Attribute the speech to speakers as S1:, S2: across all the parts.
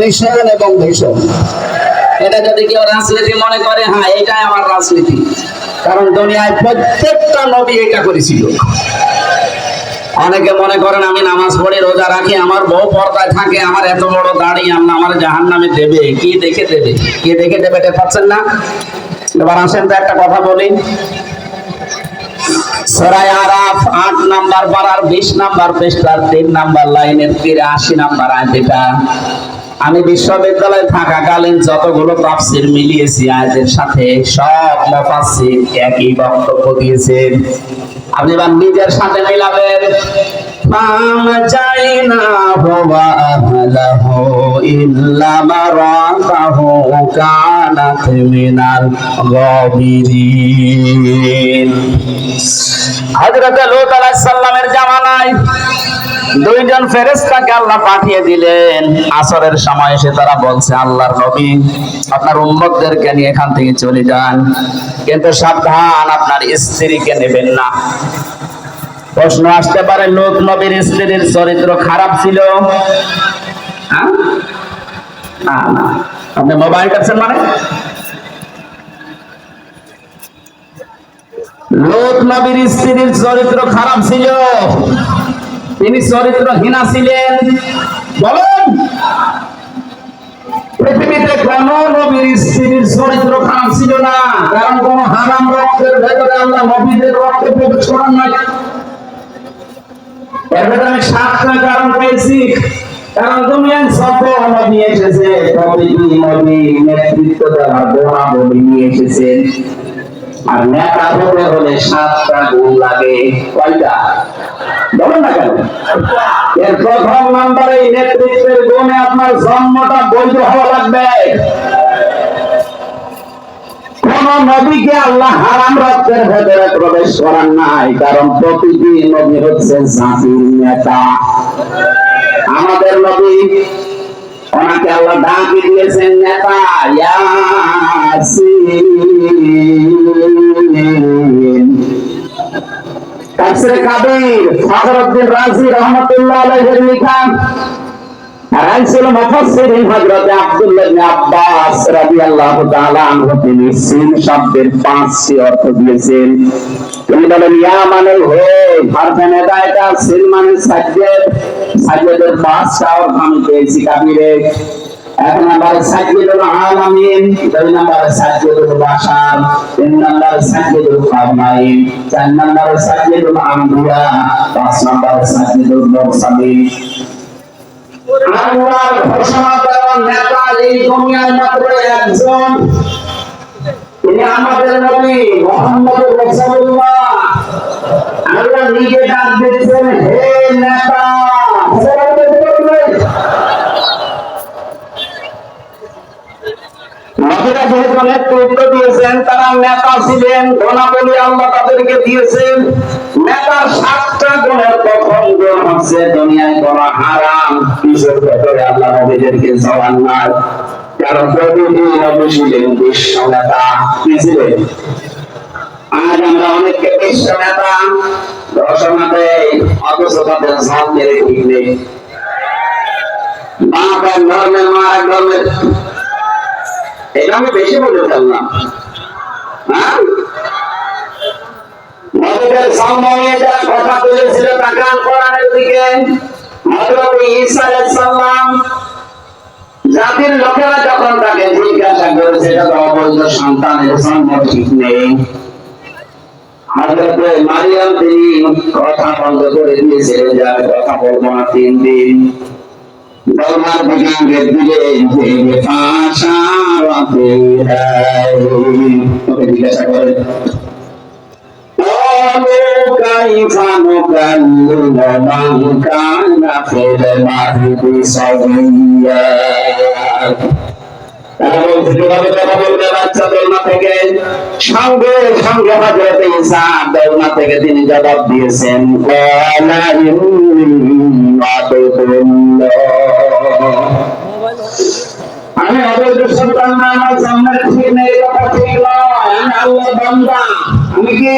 S1: Mission এবং এটা যদি কেউ রাজনীতি মনে করে হ্যাঁ এটাই আমার রাজনীতি। কারণ দুনিয়ায় প্রত্যেকটা নবী এটা করেছিল। অনেকে মনে করেন, আমি নামাজ পড়ে রোজা রাখি, আমার বউ পর্দায় থাকে, আমার এত বড় দাড়ি, আমরা আমার জাহান নামে দেবে, কি দেখে দেবে? কে দেখে দেবে এটা পাচ্ছেন না? এবার আসেন তো একটা কথা বলি। সরাই আরাফ আট নাম্বার পাড়ার বিশ নাম্বার পৃষ্ঠার তিন নাম্বার লাইনের তীরে আশি নাম্বার আয়তিটা আমি বিশ্ববিদ্যালয়ে থাকাকালীন যতগুলো তাফসির মিলিয়েছি আয়াতের সাথে সব মুফাসসির একই বক্তব্য দিয়েছেন। আপনি এবার নিজের সাথে মিলাবেন। ফাম চাইনা হুয়া আহলাহু ইল্লা মারাতাহু কানাত মিনাল গাবিরিন। হযরত লূত আলাইহিস সালামের জামানায় দুইজন ফেরেশতাকে আল্লাহ পাঠিয়ে দিলেন। আসরের সময় এসে তারা বলছে, আল্লাহর নবী, আপনার উম্মতদেরকে নিয়ে এখান থেকে চলে যান। কিন্তু সাবধান, আপনার স্ত্রীকে নেবেন না। প্রশ্ন আসতে পারে, লোক নবীর স্ত্রীর চরিত্র খারাপ ছিল? হ্যাঁ? আপনি মোবাইল টেপছেন মানে? লোক নবীর স্ত্রীর চরিত্র খারাপ ছিল। তিনি চরিত্রহীনা ছিলেন। বলেন, পৃথিবীতে কোন নবীর স্ত্রীর চরিত্র খারাপ ছিল না। কারণ কোন হারাম রক্তের ভেতরে আল্লাহ নবীদের রক্তে প্রবেশ নাই। ভেতরে আমি সাতটা কারণ পেয়েছি। কারণ নবী এসেছে প্রতিটি নবী নেতৃত্ব দেওয়ার গুণাবলী নিয়ে এসেছেন আর নেতা হতে হলে সাতটা গুণ লাগে। কয়টা? বলেন না কেন? এর প্রথম নাম্বারে নেতৃত্বের গুণে আপনার জন্মটা বৈধ হওয়া লাগবে। নবীকে আল্লাহ হারাম রক্তের ভেতরে প্রবেশ করার নাই, কারণ প্রতিটি নবী হচ্ছে জাতির নেতা। আমাদের নবী ওনাকে আল্লাহ ডাকি দিয়েছেন, নেতা, ইয়াসিন। রাজি আলাইহির লেখা রাইসুল মুফাসসিরিন হযরত আব্দুল্লাহ আব্বাস রাদিয়াল্লাহু তাআলা আনহু, তিনি সিন শব্দের পাঁচটি অর্থ দিয়েছেন। তিনি বলেন, ইয়া মানে হে হারফেন এটা সিন মানে সাজ্জাদ। সাজ্জাদের পাঁচটা অর্থ আমি পেয়েছি কাবিরে এক নম্বরে সাজ্জাদুল আলামিন, দুই নম্বরে সাজ্জাদুল বাশার, তিন নম্বরে সাজ্জাদুল কাউনাইন চার নম্বরে সাজ্জাদুল আম্বিয়া, পাঁচ নম্বরে সাজ্জাদুল মুরসালিন। ঘোষণা দেওয়া নেতা এই দুনিয়ায় মাত্র একজন। তিনি আমাদের নবী মোহাম্মদ আল্লাহ নিজে ডাক দিচ্ছেন হে নেতা দিয়েছেন, তারা নেতা ছিলেন গুণাবলী আল্লাহ তাদেরকে দিয়েছেন। নেতার গুণের প্রথম গুণ হচ্ছে দুনিয়ায় কোন হারাম কিসের ভেতরে আল্লাহ নবীদেরকে জবান নাই কারণ প্রতিটি নবী ছিলেন বিশ্ব কি ছিলেন আজ আমরা অনেককে বিশ্ব নেতা দেয় অথচ তাদের জল মেরে ঠিক নেই। বাপ ধর্মের মা ধর্মের। এটা আমি বেশি বলে ফেললাম। হ্যাঁ? নবীদের সম্মানে যারা কথা তুলেছিল তাকান কোরআনের দিকে। হযরত ঈসা আলাইহিস সালাম, জাতির লোকেরা যখন তাকে জিজ্ঞাসা করেছে, এটা তো অবৈধ, সন্তানের জন্ম ঠিক নেই। হযরত মারিয়াম তিনি কথা বন্ধ করে দিয়েছিলেন যে, আমি কথা বলব না তিন দিন। দরবার বিজ্ঞানের দিকে যে পাশারাতে ওকে জিজ্ঞাসা করে قالوا كيف نكلم من كان في المهد صبيا তারা বলছে কিভাবে কথা বলবে বাচ্চা দোলনা থেকে সঙ্গে সঙ্গে হজরত ঈসা দোলনা থেকে তিনি জবাব দিয়েছেন قال إني عبد الله আমি অবৈধ সন্তান না আমার সামনে ঠিক নেই কথা ঠিক নয় আমি আল্লাহ বান্দা আমি কি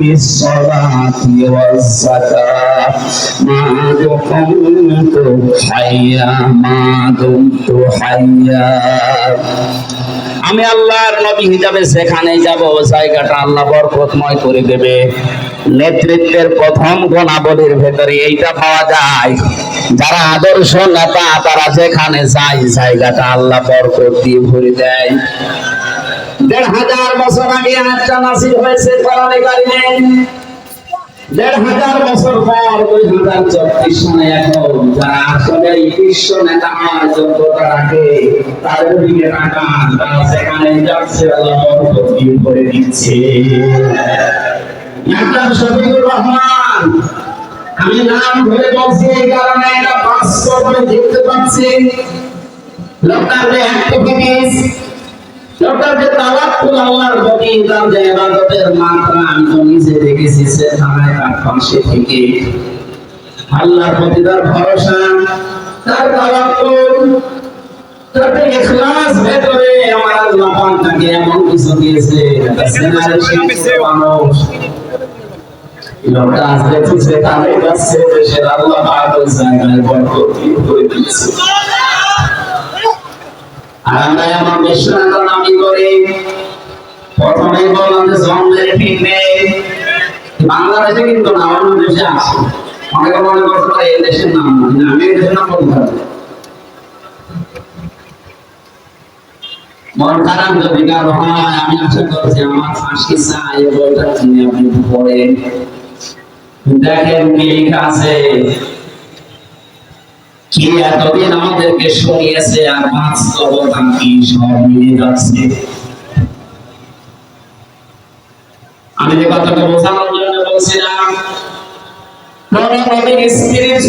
S1: বিস-সালাতি ওয়াজ-যাকাত মা দুমতু হাইয়া মা দুমতু হাইয়া আমি আল্লাহর নবী হিসাবে সেখানে যাব জায়গাটা আল্লাহ বরকতময় করে দেবে। নেতৃত্বের প্রথম গুণাবলীর ভেতরে এইটা পাওয়া যায়। যারা আদর্শ নেতা, তারা যেখানে যায়, জায়গাটা আল্লাহ বরকত দিয়ে ভরে দেয়। দেড় হাজার বছর আগে একটা নাসির হয়েছে কোরআনে কারিমে দেড় হাজার বছর পর দুই হাজার চব্বিশ সালে এখন যারা আসলে বিশ্ব নেতা যোগ্যতা রাখে তাদের দিকে তাকান তারা সেখানে যাচ্ছে আল্লাহ করে দিচ্ছে। ডাক্তার শফিকুর রহমান, আমি নাম ধরে বলছি এই কারণে, এটা বাস্তবে দেখতে পাচ্ছি লোকটার যে লোকটার যে তাওয়াক্কুল আল্লাহর প্রতি, তার যে ইবাদতের মাত্রা আমি তো নিজে দেখেছি, সে থানায় তার পাশে থেকে। আল্লাহর প্রতি তার ভরসা, তার তার যে ইখলাস ভেতরে আমার আল্লাহ পাক তাকে এমন কিছু দিয়েছে, একটা জেনারেশন মানুষ। লোকটা আসতে খুঁজে তাহলে যাচ্ছে, সে আল্লাহ পাক ওই জায়গায় বরকত দিয়ে করে দিচ্ছে আর আমরা এমন বিশ্বনাথ করে। প্রথমে বললাম যে জন্মের ঠিক নেই বাংলাদেশে কিন্তু না অন্য দেশে আছে। অনেকে মনে করতে এই দেশের নাম না, আমি এই দেশের নাম বলতে মন খারাপ যদি কারও হয়, আমি আশা করছি আমার ফাঁসি চাই বইটা তিনি আপনি পড়েন। দেখেন কি আছে। কি এতদিন আমাদেরকে সরিয়েছে আর বাস্তবতা কি সব মিলে যাচ্ছে। আমি যে কথাটা বোঝানোর জন্য বলছিলাম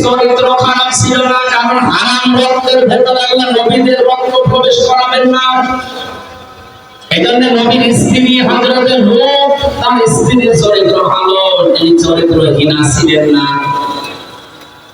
S1: চরিত্র নবীদের রক্ত প্রবেশ করাবেন না। এই জন্য নবীর স্ত্রী হজরতের লোক তার স্ত্রীর চরিত্র ভালো তিনি ছিলেন না।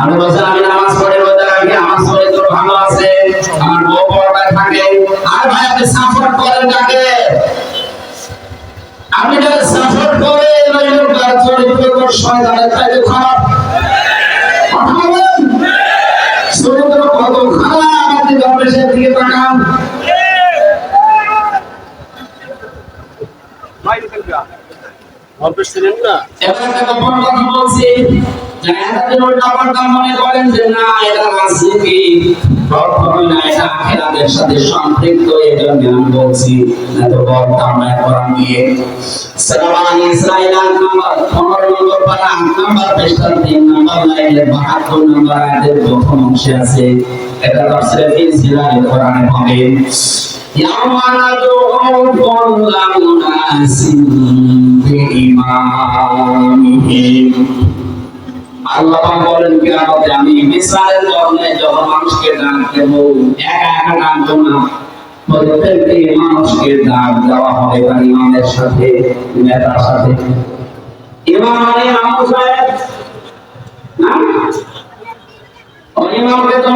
S1: আমি বলছি আমি নামাজ পড়ে রোজা রাখি আমার চরিত্র ভালো আছে। আমার বউ পর্দায় থাকে আর ভাই আপনি সাপোর্ট করেন কাকে? আপনি যারা সাপোর্ট করে ওই লোকটার চরিত্র শয়তানের চাইতে খারাপ? চরিত্র কত খারাপ আপনি দরবেশের দিকে তাকান। একটা কথা বলছি। যারা এতদিন উল্টা পাল্টা মনে করেন যে না এটা রাজনীতি কখনোই না এটা আখেরাতের সাথে সম্পৃক্ত এই জন্য আমি বলছি এত বড় কামনা করান দিয়ে সালামান ইসরাইল আট নাম্বার পনেরো নম্বর পারা আট নাম্বার পৃষ্ঠার তিন নাম্বার লাইনের বাহাত্তর নাম্বার আয়াতের প্রথম অংশে আছে এটা তফসিরে ফিল সিলারে কোরআনে পাবেন يوم ندعو كل أناس بإمامهم আল্লাহ বলেন আমি মিসালের ধরনে মানুষকে ডাক দেব, একা একা না। প্রত্যেকটি মানুষকে দেওয়া হবে তার ইমামের সাথে, নেতার সাথে। ইমাম সাহেব না ও ইমামকে তো